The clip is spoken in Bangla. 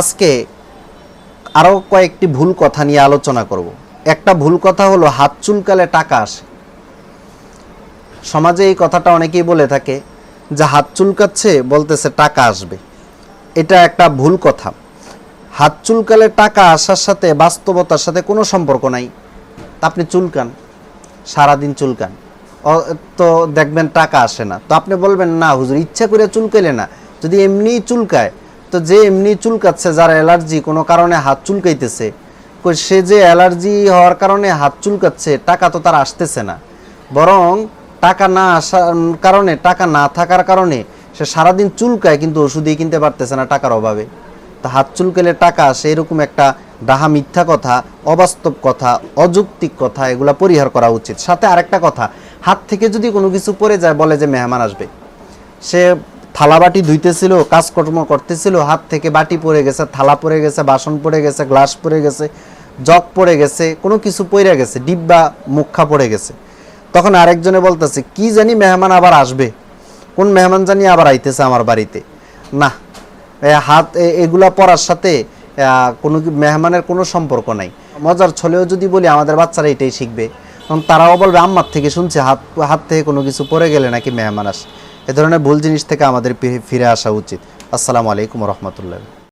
আজকে আরও কয়েকটি ভুল কথা নিয়ে আলোচনা করব। একটা ভুল কথা হলো হাত চুলকালে টাকা আসে। সমাজে এই কথাটা অনেকেই বলে থাকে যে হাত চুলকাচ্ছে, বলতেছে টাকা আসবে। এটা একটা ভুল কথা। হাত চুলকালে টাকা আসার সাথে বাস্তবতার সাথে কোনো সম্পর্ক নাই। আপনি চুলকান, সারাদিন চুলকান। তো দেখবেন টাকা আসে না। তো আপনি বলবেন, না হুজুর, ইচ্ছা করে চুলকাইলে না। যদি এমনিই চুলকায় তো যে এমনি চুলকাচ্ছে, যার অ্যালার্জি, কোনো কারণে হাত চুলকাইতেছে, কই সে যে অ্যালার্জি হওয়ার কারণে হাত চুলকাচ্ছে, টাকা তো তার আসতেছে না। বরং টাকা না আসার কারণে, টাকা না থাকার কারণে সে সারাদিন চুলকায়, কিন্তু ওষুধই কিনতে পারতেছে না টাকার অভাবে। তা হাত চুলকেলে টাকা আসে এরকম একটা ডাহা মিথ্যা কথা, অবাস্তব কথা, অযৌক্তিক কথা, এগুলা পরিহার করা উচিত। সাথে আরেকটা কথা, হাত থেকে যদি কোনো কিছু পড়ে যায়, বলে যে মেহমান আসবে, সে থালা বাটি ধুইতেছিল, কাজকর্ম করতেছিল, হাত থেকে বাটি পড়ে গেছে, থালা পড়ে গেছে, বাসন পড়ে গেছে, গ্লাস পড়ে গেছে, জগ পড়ে গেছে, কোনো কিছু পড়ে গেছে, ডিব্বা মুখা পড়ে গেছে। তখন আরেকজনে বলতেছে, কি জানি মেহমান আবার আসবে? কোন মেহমান জানি আবার আইতেছে আমার বাড়িতে? না হাত এগুলা পড়ার সাথে কোনো মেহমানের কোনো সম্পর্ক নাই। মজার ছলেও যদি বলি, আমাদের বাচ্চারা এটাই শিখবে। তখন তারাও বলবে, আম্মার থেকে শুনছে, হাত হাত থেকে কোনো কিছু পরে গেলে নাকি মেহমান আসে। এ ধরনের ভুল জিনিস থেকে আমাদের ফিরে আসা উচিত। আসসালামু আলাইকুম রহমতুল্লাহ।